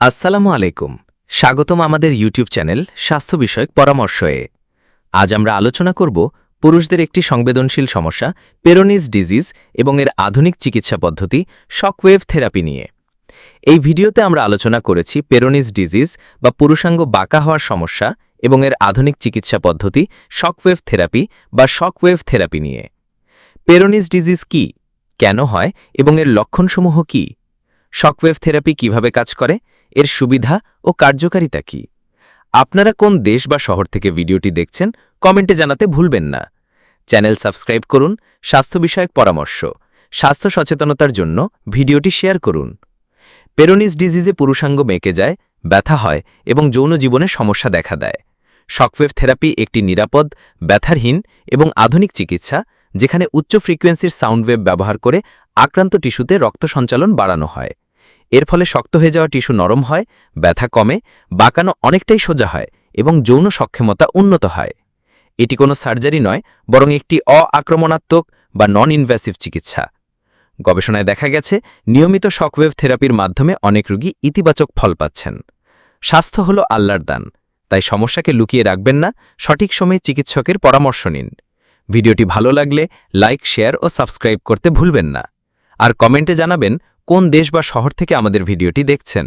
আসসালামু আলাইকুম। স্বাগতম আমাদের ইউটিউব চ্যানেল স্বাস্থ্য বিষয়ক পরামর্শয়ে। আজ আমরা আলোচনা করব পুরুষদের একটি সংবেদনশীল সমস্যা, পেরোনিস ডিজিজ এবং এর আধুনিক চিকিৎসা পদ্ধতি, শকওয়েভ থেরাপি নিয়ে। এই ভিডিওতে আমরা আলোচনা করেছি পেরোনিস ডিজিজ বা পুরুষাঙ্গ বাঁকা হওয়ার সমস্যা এবং এর আধুনিক চিকিৎসা পদ্ধতি, শকওয়েভ থেরাপি বা শকওয়েভ থেরাপি নিয়ে। পেরোনিস ডিজিজ কি? কেন হয় এবং এর লক্ষণসমূহ কি? শকওয়েভ থেরাপি কীভাবে কাজ করে? এর সুবিধা ও কার্যকারিতা কি? আপনারা কোন দেশ বা শহর থেকে ভিডিওটি দেখছেন, কমেন্টে জানাতে ভুলবেন না। চ্যানেল সাবস্ক্রাইব করুন, স্বাস্থ্য বিষয়ক পরামর্শ, স্বাস্থ্য সচেতনতার জন্য ভিডিওটি শেয়ার করুন। পেরোনিস ডিজিজে পুরুষাঙ্গ মেকে যায়, ব্যথা হয় এবং যৌন জীবনে সমস্যা দেখা দেয়। শকওয়েভ থেরাপি একটি নিরাপদ, ব্যথারহীন এবং আধুনিক চিকিৎসা, যেখানে উচ্চ ফ্রিকোয়েন্সির সাউন্ডওয়েভ ব্যবহার করে আক্রান্ত টিস্যুতে রক্ত সঞ্চালন বাড়ানো হয়। এর ফলে শক্ত হয়ে যাওয়া টিস্যু নরম হয়, ব্যথা কমে, বাঁকানো অনেকটাই সোজা হয় এবং যৌন সক্ষমতা উন্নত হয়। এটি কোনো সার্জারি নয়, বরং একটি অ-আক্রমণাত্মক বা নন ইনভ্যাসিভ চিকিৎসা। গবেষণায় দেখা গেছে, নিয়মিত শকওয়েভ থেরাপির মাধ্যমে অনেক রোগী ইতিবাচক ফল পাচ্ছেন। স্বাস্থ্য হল আল্লাহর দান, তাই সমস্যাকে লুকিয়ে রাখবেন না, সঠিক সময়ে চিকিৎসকের পরামর্শ নিন। ভিডিওটি ভালো লাগলে লাইক, শেয়ার ও সাবস্ক্রাইব করতে ভুলবেন না। আর কমেন্টে জানাবেন কোন দেশ বা শহর থেকে আমাদের ভিডিওটি দেখছেন?